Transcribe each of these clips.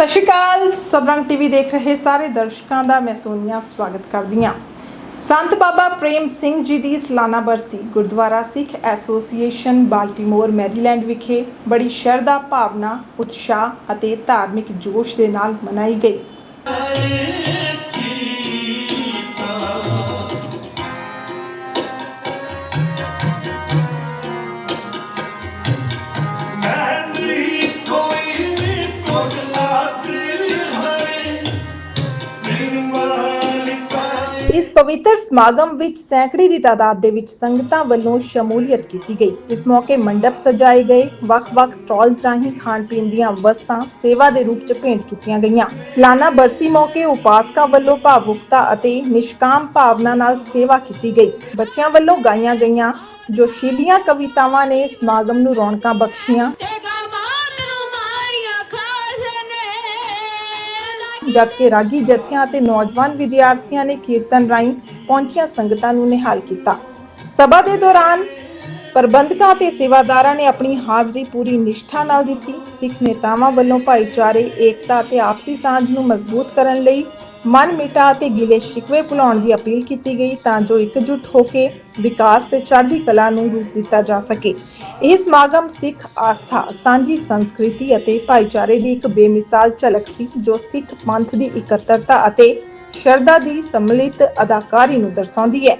ਸਤਿ ਸ਼੍ਰੀ ਅਕਾਲ। ਸਬਰੰਗ ਟੀਵੀ ਦੇਖ ਰਹੇ ਸਾਰੇ ਦਰਸ਼ਕਾਂ ਦਾ ਮੈਂ ਸੋਨੀਆ ਸਵਾਗਤ ਕਰਦੀ ਹਾਂ। ਸੰਤ ਬਾਬਾ ਪ੍ਰੇਮ ਸਿੰਘ ਜੀ ਦੀ ਸਲਾਨਾ ਬਰਸੀ Gurdwara Sikh association Baltimore Maryland ਵਿਖੇ ਬੜੀ ਸ਼ਰਧਾ, ਭਾਵਨਾ, ਉਤਸ਼ਾਹ ਅਤੇ ਧਾਰਮਿਕ ਜੋਸ਼ ਦੇ ਨਾਲ ਮਨਾਈ ਗਈ। ਇਸ ਪਵਿੱਤਰ ਸਮਾਗਮ ਵਿੱਚ ਸੈਂਕੜੇ ਦੀ ਤਾਦਾਦ ਦੇ ਵਿੱਚ ਸੰਗਤਾਂ ਵੱਲੋਂ ਸ਼ਮੂਲੀਅਤ ਕੀਤੀ ਗਈ। ਇਸ ਮੌਕੇ ਮੰਡਪ ਸਜਾਏ ਗਏ। ਵੱਖ-ਵੱਖ ਸਟਾਲਸ ਰਾਹੀਂ ਖਾਣ ਪੀਣ ਦੀਆਂ ਵਸਤਾਂ ਸੇਵਾ ਦੇ ਰੂਪ 'ਚ ਭੇਂਟ ਕੀਤੀਆਂ ਗਈਆਂ। ਸਲਾਨਾ ਬਰਸੀ ਮੌਕੇ ਉਪਾਸਕਾਂ ਵੱਲੋਂ ਭਾਵੁਕਤਾ ਅਤੇ ਨਿਸ਼ਕਾਮ ਭਾਵਨਾ ਨਾਲ ਸੇਵਾ ਕੀਤੀ ਗਈ। ਬੱਚਿਆਂ ਵੱਲੋਂ ਗਾਈਆਂ ਗਈਆਂ ਜੋਸ਼ੀਲੀਆਂ ਕਵਿਤਾਵਾਂ ਨੇ ਸਮਾਗਮ ਨੂੰ ਰੌਣਕਾਂ ਬਖਸ਼ੀਆਂ। ਜਦਕਿ ਰਾਗੀ ਜਥਿਆਂ ਅਤੇ ਨੌਜਵਾਨ ਵਿਦਿਆਰਥੀਆਂ ਨੇ ਕੀਰਤਨ ਰਾਹੀਂ ਪਹੁੰਚੀਆਂ ਸੰਗਤਾਂ ਨੂੰ ਨਿਹਾਲ ਕੀਤਾ। ਸਭਾ ਦੇ ਦੌਰਾਨ ਪ੍ਰਬੰਧਕਾਂ ਤੇ ਸੇਵਾਦਾਰਾਂ ਨੇ ਆਪਣੀ ਹਾਜ਼ਰੀ ਪੂਰੀ ਨਿਸ਼ਠਾ ਨਾਲ ਦਿੱਤੀ। ਸਿੱਖ ਨੇਤਾਵਾਂ ਵੱਲੋਂ ਭਾਈਚਾਰੇ, ਏਕਤਾ ਅਤੇ ਆਪਸੀ ਸਾਂਝ ਨੂੰ ਮਜ਼ਬੂਤ ਕਰਨ ਲਈ ਮਨ ਮਿਟਾ ਅਤੇ ਗਿਲੇ ਸ਼ਿਕਵੇ ਭੁਲਾਉਣ ਦੀ ਅਪੀਲ ਕੀਤੀ ਗਈ ਤਾਂ ਜੋ ਇਕਜੁੱਟ ਹੋ ਕੇ ਵਿਕਾਸ ਤੇ ਚੜ੍ਹਦੀ ਕਲਾ ਨੂੰ ਰੂਪ ਦਿੱਤਾ ਜਾ ਸਕੇ। ਇਹ ਸਮਾਗਮ ਸਿੱਖ ਆਸਥਾ, ਸਾਂਝੀ ਸੰਸਕ੍ਰਿਤੀ ਅਤੇ ਭਾਈਚਾਰੇ ਦੀ ਇੱਕ ਬੇਮਿਸਾਲ ਝਲਕ ਸੀ, ਜੋ ਸਿੱਖ ਪੰਥ ਦੀ ਇਕੱਤਰਤਾ ਅਤੇ ਸ਼ਰਧਾ ਦੀ ਸੰਮਿਲਿਤ ਅਦਾਕਾਰੀ ਨੂੰ ਦਰਸਾਉਂਦੀ ਹੈ।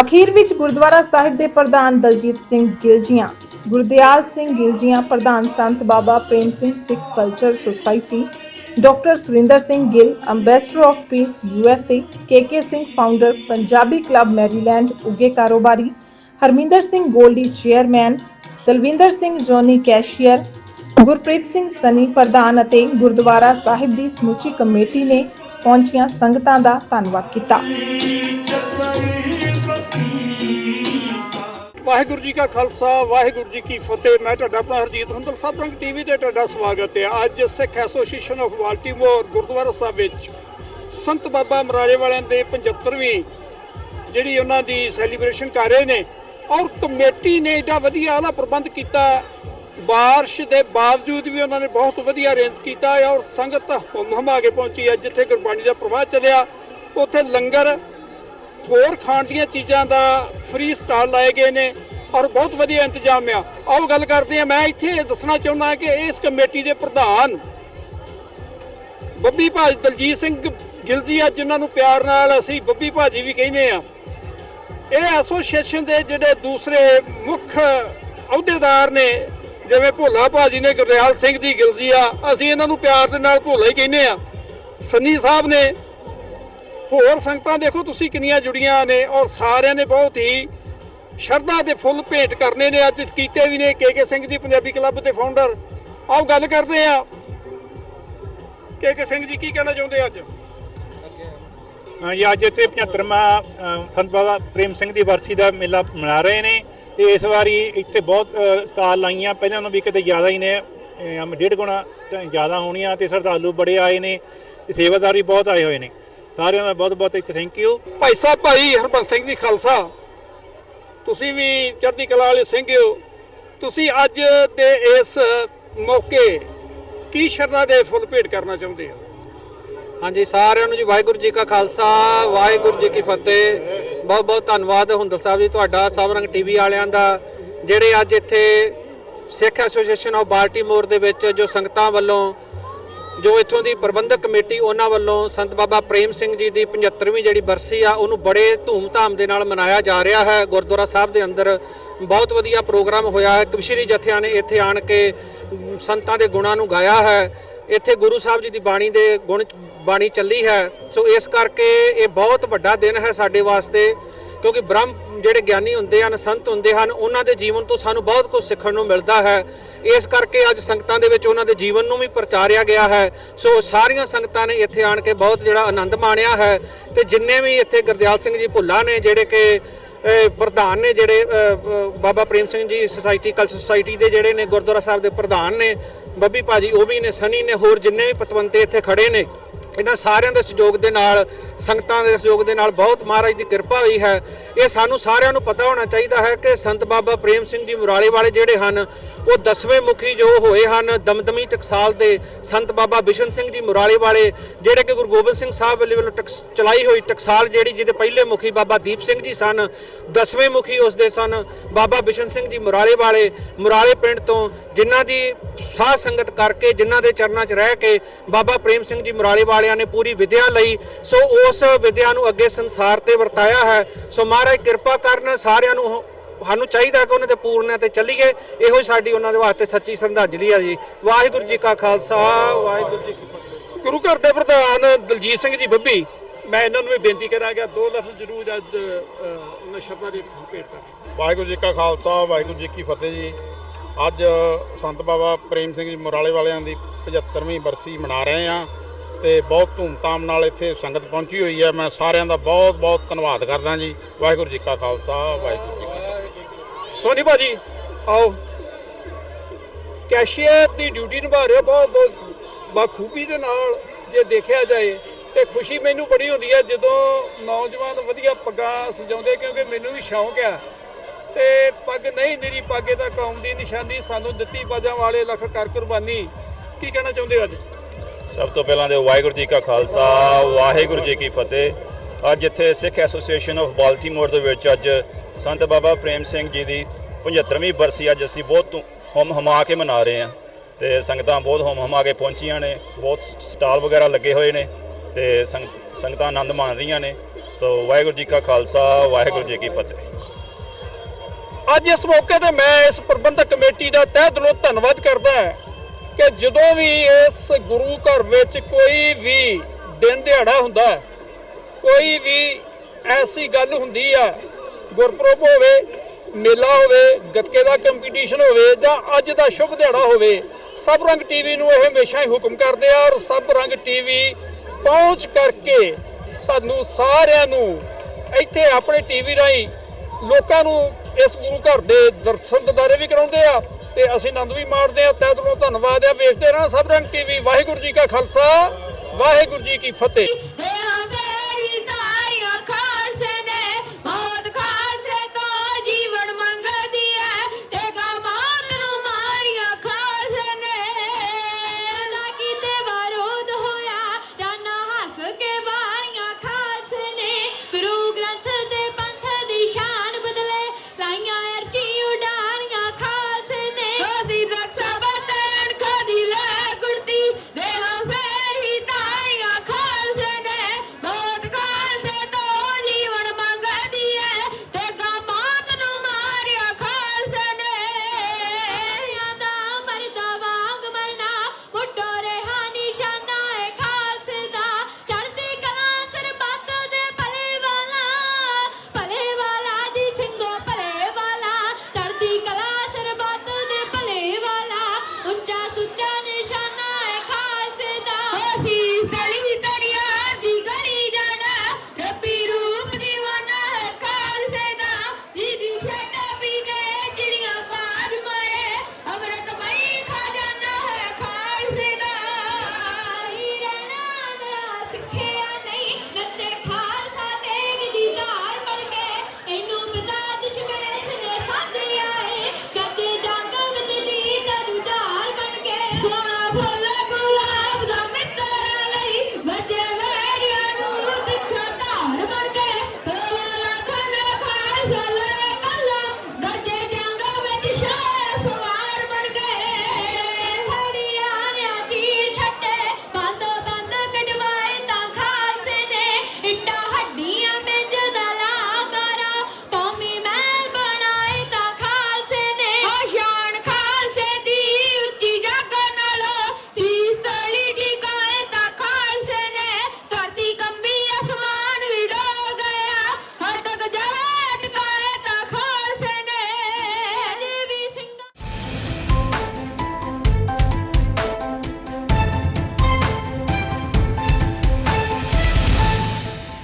ਅਖੀਰ ਵਿੱਚ ਗੁਰਦੁਆਰਾ ਸਾਹਿਬ ਦੇ ਪ੍ਰਧਾਨ ਦਲਜੀਤ ਸਿੰਘ ਗਿਲਜੀਆਂ, ਗੁਰਦਿਆਲ ਸਿੰਘ ਗਿਲਜੀਆਂ, ਪ੍ਰਧਾਨ Sant Baba Prem Singh Sikh culture society doctor Surinder Singh Gill, ambassador of peace USA K K Singh founder, Punjabi club Maryland ਉੱਗੇ ਕਾਰੋਬਾਰੀ, Harminder Singh Goldy, chairman, Dalwinder Singh Jony, cashier, Gurpreet Singh Sunny ਪ੍ਰਧਾਨ ਅਤੇ ਗੁਰਦੁਆਰਾ ਸਾਹਿਬ ਦੀ ਸਮੁੱਚੀ committee ਨੇ ਪਹੁੰਚੀਆਂ ਸੰਗਤਾਂ ਦਾ ਧੰਨਵਾਦ ਕੀਤਾ। ਵਾਹਿਗੁਰੂ ਜੀ ਕਾ ਖਾਲਸਾ, ਵਾਹਿਗੁਰੂ ਜੀ ਕੀ ਫਤਿਹ। ਮੈਂ ਤੁਹਾਡਾ ਆਪਣਾ ਹਰਜੀਤ ਹੁੰਦਲ, ਸਭ ਸਬਰੰਗ ਟੀਵੀ ਤੇ ਤੁਹਾਡਾ ਸਵਾਗਤ ਹੈ। ਅੱਜ Sikh association of Baltimore Gurdwara Sahib ਵਿੱਚ ਸੰਤ ਬਾਬਾ ਮਰਾਰੇ ਵਾਲਿਆਂ ਦੇ 75ਵੀਂ ਜਿਹੜੀ ਉਹਨਾਂ ਦੀ ਸੈਲੀਬ੍ਰੇਸ਼ਨ ਕਰ ਰਹੇ ਨੇ ਔਰ ਕਮੇਟੀ ਨੇ ਏਡਾ ਵਧੀਆ ਆਲਾ ਪ੍ਰਬੰਧ ਕੀਤਾ। ਬਾਰਿਸ਼ ਦੇ ਬਾਵਜੂਦ ਵੀ ਉਹਨਾਂ ਨੇ ਬਹੁਤ ਵਧੀਆ ਅਰੇਂਜ ਕੀਤਾ ਔਰ ਸੰਗਤ ਹੁੰਮ ਹਮਾ ਕੇ ਪਹੁੰਚੀ ਹੈ। ਜਿੱਥੇ ਗੁਰਬਾਣੀ ਦਾ ਪ੍ਰਵਾਹ ਚੱਲਿਆ, ਉੱਥੇ ਲੰਗਰ ਹੋਰ ਖਾਣ ਦੀਆਂ ਚੀਜ਼ਾਂ ਦਾ ਫ੍ਰੀ ਸਟਾਲ ਲਾਏ ਗਏ ਨੇ ਔਰ ਬਹੁਤ ਵਧੀਆ ਇੰਤਜ਼ਾਮ ਆ। ਆਓ ਗੱਲ ਕਰਦੇ ਆ ਮੈਂ ਇੱਥੇ ਇਹ ਦੱਸਣਾ ਚਾਹੁੰਦਾ ਕਿ ਇਸ ਕਮੇਟੀ ਦੇ ਪ੍ਰਧਾਨ ਬੱਬੀ ਭਾਜ ਦਲਜੀਤ ਸਿੰਘ ਗਿਲਜੀ ਆ, ਜਿਨ੍ਹਾਂ ਨੂੰ ਪਿਆਰ ਨਾਲ ਅਸੀਂ ਬੱਬੀ ਭਾਜੀ ਵੀ ਕਹਿੰਦੇ ਆ ਇਹ ਐਸੋਸੀਏਸ਼ਨ ਦੇ ਜਿਹੜੇ ਦੂਸਰੇ ਮੁੱਖ ਅਹੁਦੇਦਾਰ ਨੇ, ਜਿਵੇਂ ਭੋਲਾ ਭਾਜੀ ਨੇ, ਗੁਰਦਿਆਲ ਸਿੰਘ ਜੀ ਗਿਲਜੀ ਆ, ਅਸੀਂ ਇਹਨਾਂ ਨੂੰ ਪਿਆਰ ਦੇ ਨਾਲ ਭੋਲਾ ਹੀ ਕਹਿੰਦੇ ਆ ਸੰਨੀ ਸਾਹਿਬ ਨੇ ਹੋਰ ਸੰਗਤਾਂ ਦੇਖੋ ਤੁਸੀਂ ਕਿੰਨੀਆਂ ਜੁੜੀਆਂ ਨੇ ਔਰ ਸਾਰਿਆਂ ਨੇ ਬਹੁਤ ਹੀ ਸ਼ਰਧਾ ਦੇ ਫੁੱਲ ਭੇਟ ਕਰਨੇ ਨੇ। ਅੱਜ ਕੀਤੇ ਵੀ ਨੇ ਕੇਕੇ ਸਿੰਘ ਜੀ, ਪੰਜਾਬੀ ਕਲੱਬ ਦੇ ਫਾਊਂਡਰ ਆਓ ਗੱਲ ਕਰਦੇ ਆ ਕੇਕੇ ਸਿੰਘ ਜੀ, ਕੀ ਕਹਿਣਾ ਚਾਹੁੰਦੇ ਅੱਜ? ਹਾਂਜੀ, ਅੱਜ ਇੱਥੇ 75ਵਾਂ ਸੰਤ ਬਾਬਾ ਪ੍ਰੇਮ ਸਿੰਘ ਦੀ ਵਰਸੀ ਦਾ ਮੇਲਾ ਮਨਾ ਰਹੇ ਨੇ ਤੇ ਇਸ ਵਾਰੀ ਇੱਥੇ ਬਹੁਤ ਸਟਾਲ ਲਾਈਆਂ। ਪਹਿਲਾਂ ਨਾਲੋਂ ਵੀ ਕਿਤੇ ਜ਼ਿਆਦਾ ਹੀ ਨੇ ਡੇਢ ਗੁਣਾ ਜ਼ਿਆਦਾ ਹੋਣੀਆਂ ਤੇ ਸਰਦਾਲੂ ਬੜੇ ਆਏ ਨੇ ਤੇ ਸੇਵਾਦਾਰ ਵੀ ਬਹੁਤ ਆਏ ਹੋਏ ਨੇ। ਸਾਰਿਆਂ ਦਾ ਬਹੁਤ ਬਹੁਤ ਇੱਥੇ ਥੈਂਕ ਯੂ ਭਾਈ ਸਾਹਿਬ ਭਾਈ ਹਰਬੰਸ ਸਿੰਘ ਜੀ ਖਾਲਸਾ ਤੁਸੀਂ ਵੀ ਚੜ੍ਹਦੀ ਕਲਾ ਵਾਲੇ ਸਿੰਘ ਹੋ। ਤੁਸੀਂ ਅੱਜ ਦੇ ਇਸ ਮੌਕੇ ਕੀ ਸ਼ਰਧਾ ਦੇ ਫੁੱਲ ਭੇਟ ਕਰਨਾ ਚਾਹੁੰਦੇ ਹੋ? ਹਾਂਜੀ ਸਾਰਿਆਂ ਨੂੰ ਜੀ ਵਾਹਿਗੁਰੂ ਜੀ ਕਾ ਖਾਲਸਾ ਵਾਹਿਗੁਰੂ ਜੀ ਕੀ ਫਤਿਹ। ਬਹੁਤ ਬਹੁਤ ਧੰਨਵਾਦ ਹੁੰਦਲ ਸਾਹਿਬ ਜੀ ਤੁਹਾਡਾ ਸਬਰੰਗ ਟੀਵੀ ਵਾਲਿਆਂ ਦਾ ਜਿਹੜੇ ਅੱਜ ਇੱਥੇ ਸਿੱਖ ਐਸੋਸੀਏਸ਼ਨ ਆਫ ਬਾਲਟਿਮੋਰ ਦੇ ਵਿੱਚ ਜੋ ਸੰਗਤਾਂ ਵੱਲੋਂ ਜੋ ਇੱਥੋਂ ਦੀ ਪ੍ਰਬੰਧਕ ਕਮੇਟੀ ਉਹਨਾਂ ਵੱਲੋਂ ਸੰਤ ਬਾਬਾ ਪ੍ਰੇਮ ਸਿੰਘ ਜੀ ਦੀ 75ਵੀਂ ਜਿਹੜੀ ਬਰਸੀ ਆ, ਉਹਨੂੰ ਬੜੇ ਧੂਮ-ਧਾਮ ਦੇ ਨਾਲ ਮਨਾਇਆ ਜਾ ਰਿਹਾ ਹੈ। ਗੁਰਦੁਆਰਾ ਸਾਹਿਬ ਦੇ ਅੰਦਰ ਬਹੁਤ ਵਧੀਆ ਪ੍ਰੋਗਰਾਮ ਹੋਇਆ ਹੈ। ਕਵਿਸ਼ਰੀ ਜਥਿਆਂ ਨੇ ਇੱਥੇ ਆਣ ਕੇ ਸੰਤਾਂ ਦੇ ਗੁਣਾਂ ਨੂੰ ਗਾਇਆ ਹੈ। ਇੱਥੇ ਗੁਰੂ ਸਾਹਿਬ ਜੀ ਦੀ ਬਾਣੀ ਦੇ ਗੁਣ ਬਾਣੀ ਚੱਲੀ ਹੈ। ਸੋ ਇਸ ਕਰਕੇ ਇਹ ਬਹੁਤ ਵੱਡਾ ਦਿਨ ਹੈ ਸਾਡੇ ਵਾਸਤੇ, ਕਿਉਂਕਿ ਬ੍ਰਹਮ ਜਿਹੜੇ ਗਿਆਨੀ ਹੁੰਦੇ ਹਨ, ਸੰਤ ਹੁੰਦੇ ਹਨ, ਉਹਨਾਂ ਦੇ ਜੀਵਨ ਤੋਂ ਸਾਨੂੰ ਬਹੁਤ ਕੁਝ ਸਿੱਖਣ ਨੂੰ ਮਿਲਦਾ ਹੈ। ਇਸ ਕਰਕੇ ਅੱਜ ਸੰਗਤਾਂ ਦੇ ਵਿੱਚ ਉਹਨਾਂ ਦੇ ਜੀਵਨ ਨੂੰ ਵੀ ਪ੍ਰਚਾਰਿਆ ਗਿਆ ਹੈ। ਸੋ ਸਾਰੀਆਂ ਸੰਗਤਾਂ ਨੇ ਇੱਥੇ ਆਣ ਕੇ ਬਹੁਤ ਜਿਹੜਾ ਆਨੰਦ ਮਾਣਿਆ ਹੈ ਤੇ ਜਿੰਨੇ ਵੀ ਇੱਥੇ ਗੁਰਦਿਆਲ ਸਿੰਘ ਜੀ ਭੁੱਲਾ ਨੇ, ਜਿਹੜੇ ਕਿ ਪ੍ਰਧਾਨ ਨੇ ਜਿਹੜੇ ਬਾਬਾ Prem Singh ji society culture society ਦੇ ਜਿਹੜੇ ਨੇ ਗੁਰਦੁਆਰਾ ਸਾਹਿਬ ਦੇ ਪ੍ਰਧਾਨ ਨੇ, ਬੱਬੀ ਭਾਜੀ ਉਹ ਵੀ ਨੇ, ਸਨੀ ਨੇ, ਹੋਰ ਜਿੰਨੇ ਵੀ ਪਤਵੰਤੇ ਇੱਥੇ ਖੜੇ ਨੇ ਇਹਨਾਂ ਸਾਰਿਆਂ ਦੇ ਸਹਿਯੋਗ ਦੇ ਨਾਲ, ਸੰਗਤਾਂ ਦੇ ਸਹਿਯੋਗ ਦੇ ਨਾਲ ਬਹੁਤ ਮਹਾਰਾਜ ਦੀ ਕਿਰਪਾ ਹੋਈ ਹੈ। ਇਹ ਸਾਨੂੰ ਸਾਰਿਆਂ ਨੂੰ ਪਤਾ ਹੋਣਾ ਚਾਹੀਦਾ ਹੈ ਕਿ ਸੰਤ ਬਾਬਾ ਪ੍ਰੇਮ ਸਿੰਘ ਜੀ ਮੁਰਾਲੇ ਵਾਲੇ ਜਿਹੜੇ ਹਨ ਉਹ ਦਸਵੇਂ ਮੁਖੀ ਜੋ ਹੋਏ ਹਨ, ਦਮਦਮੀ ਟਕਸਾਲ ਦੇ ਸੰਤ ਬਾਬਾ ਬਿਸ਼ਨ ਸਿੰਘ ਜੀ ਮੁਰਾਲੇ ਵਾਲੇ, ਜਿਹੜੇ ਕਿ ਗੁਰੂ ਗੋਬਿੰਦ ਸਿੰਘ ਸਾਹਿਬ ਵੱਲੋਂ ਟਕਸ- ਚਲਾਈ ਹੋਈ ਟਕਸਾਲ ਜਿਹੜੀ ਜਿਹਦੇ ਪਹਿਲੇ ਮੁਖੀ ਬਾਬਾ ਦੀਪ ਸਿੰਘ ਜੀ ਸਨ, ਦਸਵੇਂ ਮੁਖੀ ਉਸ ਦੇ ਸਨ, ਬਾਬਾ ਬਿਸ਼ਨ ਸਿੰਘ ਜੀ ਮੁਰਾਲੇ ਵਾਲੇ, ਮੁਰਾਲੇ ਪਿੰਡ ਤੋਂ ਜਿਨ੍ਹਾਂ ਦੀ ਸਾਧ ਸੰਗਤ ਕਰਕੇ ਜਿਨ੍ਹਾਂ ਦੇ ਚਰਨਾਂ 'ਚ ਰਹਿ ਕੇ ਬਾਬਾ ਪ੍ਰੇਮ ਸਿੰਘ ਜੀ ਮੁਰਾਲੇ ਵਾਲਿਆਂ ਨੇ ਪੂਰੀ ਵਿਦਿਆ ਲਈ, ਸੋ ਉਸ ਵਿਦਿਆ ਨੂੰ ਅੱਗੇ ਸੰਸਾਰ ਤੇ ਵਰਤਾਇਆ ਹੈ, ਸੋ ਮਹਾਰਾਜ ਕਿਰਪਾ ਕਰਨ ਸਾਰਿਆਂ ਨੂੰ ਉਹ- ਸਾਨੂੰ ਚਾਹੀਦਾ ਕਿ ਉਹਨਾਂ ਦੇ ਪੂਰਨਿਆਂ ਤੇ ਚੱਲੀਏ। ਇਹੋ ਹੀ ਸਾਡੀ ਉਹਨਾਂ ਦੇ ਵਾਸਤੇ ਸੱਚੀ ਸ਼ਰਧਾਂਜਲੀ ਹੈ ਜੀ। ਵਾਹਿਗੁਰੂ ਜੀ ਕਾ ਖਾਲਸਾ ਵਾਹਿਗੁਰੂ ਜੀ ਕੀ ਫਤਿਹ। ਗੁਰੂ ਘਰ ਦੇ ਪ੍ਰਧਾਨ ਦਲਜੀਤ ਸਿੰਘ ਜੀ ਬੱਬੀ ਮੈਂ ਇਹਨਾਂ ਨੂੰ ਵੀ ਬੇਨਤੀ ਕਰਾਂਗਾ ਦੋ ਲਫ਼ਜ਼ ਜ਼ਰੂਰ ਅੱਜ ਉਹਨਾਂ ਸ਼ਬਦਾਂ ਦੀ ਭੇਟ ਕਰ। ਵਾਹਿਗੁਰੂ ਜੀ ਕਾ ਖਾਲਸਾ ਵਾਹਿਗੁਰੂ ਜੀ ਕੀ ਫਤਿਹ ਜੀ। ਅੱਜ ਸੰਤ ਬਾਬਾ ਪ੍ਰੇਮ ਸਿੰਘ ਜੀ ਮੁਰਾਲੇ ਵਾਲਿਆਂ ਦੀ 75ਵੀਂ ਬਰਸੀ ਮਨਾ ਰਹੇ ਆ ਤੇ ਬਹੁਤ ਧੂਮਧਾਮ ਨਾਲ ਇੱਥੇ ਸੰਗਤ ਪਹੁੰਚੀ ਹੋਈ ਹੈ। ਮੈਂ ਸਾਰਿਆਂ ਦਾ ਬਹੁਤ ਬਹੁਤ ਧੰਨਵਾਦ ਕਰਦਾ ਜੀ। ਵਾਹਿਗੁਰੂ ਜੀ ਕਾ ਖਾਲਸਾ ਵਾਹਿਗੁਰੂ ਸੋਨੀ ਭਾਜੀ, ਆਓ। ਕੈਸ਼ੀਅਰ ਦੀ ਡਿਊਟੀ ਨਿਭਾ ਰਹੇ ਹੋ, ਬਹੁਤ ਬਹੁਤ ਬਾਖੂਬੀ ਦੇ ਨਾਲ ਜੇ ਦੇਖਿਆ ਜਾਏ ਤੇ ਖੁਸ਼ੀ ਮੈਨੂੰ ਬੜੀ ਹੁੰਦੀ ਹੈ ਜਦੋਂ ਨੌਜਵਾਨ ਵਧੀਆ ਪੱਗਾਂ ਸਜਾਉਂਦੇ ਕਿਉਂਕਿ ਮੈਨੂੰ ਵੀ ਸ਼ੌਂਕ ਆ ਤੇ ਪੱਗ ਨਹੀਂ ਮੇਰੀ, ਪਾਗੇ ਤਾਂ ਕੌਮ ਦੀ ਨਿਸ਼ਾਨੀ, ਸਾਨੂੰ ਦਿੱਤੀ ਬਾਜਾਂ ਵਾਲੇ ਲੱਖ ਕਰ ਕੁਰਬਾਨੀ। ਕੀ ਕਹਿਣਾ ਚਾਹੁੰਦੇ ਹੋ ਅੱਜ? ਸਭ ਤੋਂ ਪਹਿਲਾਂ ਦੇ ਵਾਹਿਗੁਰੂ ਜੀ ਕਾ ਖਾਲਸਾ, ਵਾਹਿਗੁਰੂ ਜੀ ਕੀ ਫਤਿਹ। ਅੱਜ ਇੱਥੇ ਸਿੱਖ ਐਸੋਸੀਏਸ਼ਨ ਆਫ ਬਾਲਟੀਮੋਰ ਦੇ ਵਿੱਚ ਅੱਜ ਸੰਤ ਬਾਬਾ ਪ੍ਰੇਮ ਸਿੰਘ ਜੀ ਦੀ 75ਵੀਂ ਬਰਸੀ ਅੱਜ ਅਸੀਂ ਬਹੁਤ ਧੂ- ਹੁਮ ਹਮਾ ਕੇ ਮਨਾ ਰਹੇ ਹਾਂ ਤੇ ਸੰਗਤਾਂ ਬਹੁਤ ਹੁਮ ਹਮਾ ਕੇ ਪਹੁੰਚੀਆਂ ਨੇ, ਬਹੁਤ ਸਟਾਲ ਵਗੈਰਾ ਲੱਗੇ ਹੋਏ ਨੇ ਤੇ ਸੰਗ- ਸੰਗਤਾਂ ਆਨੰਦ ਮਾਣ ਰਹੀਆਂ ਨੇ। ਸੋ ਵਾਹਿਗੁਰੂ ਜੀ ਕਾ ਖਾਲਸਾ, ਵਾਹਿਗੁਰੂ ਜੀ ਕੀ ਫਤਿਹ। ਅੱਜ ਇਸ ਮੌਕੇ ਤੇ ਮੈਂ ਇਸ ਪ੍ਰਬੰਧਕ ਕਮੇਟੀ ਦਾ ਤਹਿ ਦਿਲੋਂ ਧੰਨਵਾਦ ਕਰਦਾ ਹਾਂ ਕਿ ਜਦੋਂ ਵੀ ਇਸ ਗੁਰੂ ਘਰ ਵਿੱਚ ਕੋਈ ਵੀ ਦਿਨ ਦਿਹਾੜਾ ਹੁੰਦਾ ਕੋਈ ਵੀ ਐਸੀ ਗੱਲ ਹੁੰਦੀ ਆ ਗੁਰਪੁਰਬ ਹੋਵੇ, ਮੇਲਾ ਹੋਵੇ, ਗੱਤਕੇ ਦਾ ਕੰਪੀਟੀਸ਼ਨ ਹੋਵੇ ਜਾਂ ਅੱਜ ਦਾ ਸ਼ੁਭ ਦਿਹਾੜਾ ਹੋਵੇ, ਸਭ ਰੰਗ ਟੀਵੀ ਨੂੰ ਇਹ ਹਮੇਸ਼ਾ ਹੀ ਹੁਕਮ ਕਰਦੇ ਆ ਔਰ ਸਭ ਰੰਗ ਟੀਵੀ ਪਹੁੰਚ ਕਰਕੇ ਤੁਹਾਨੂੰ ਸਾਰਿਆਂ ਨੂੰ ਇੱਥੇ ਆਪਣੇ ਟੀਵੀ ਰਾਹੀਂ ਲੋਕਾਂ ਨੂੰ ਇਸ ਗੁਰੂ ਘਰ ਦੇ ਦਰਸ਼ਨ ਦਿਦਾਰੇ ਵੀ ਕਰਾਉਂਦੇ ਆ ਤੇ ਅਸੀਂ ਆਨੰਦ ਵੀ ਮਾਣਦੇ ਆ। ਤਹਿ ਦਿਲੋਂ ਧੰਨਵਾਦ ਆ। ਵੇਖਦੇ ਰਹਿਣਾ ਸਭ ਰੰਗ ਟੀਵੀ ਵਾਹਿਗੁਰੂ ਜੀ ਕਾ ਖਾਲਸਾ, ਵਾਹਿਗੁਰੂ ਜੀ ਕੀ ਫਤਿਹ।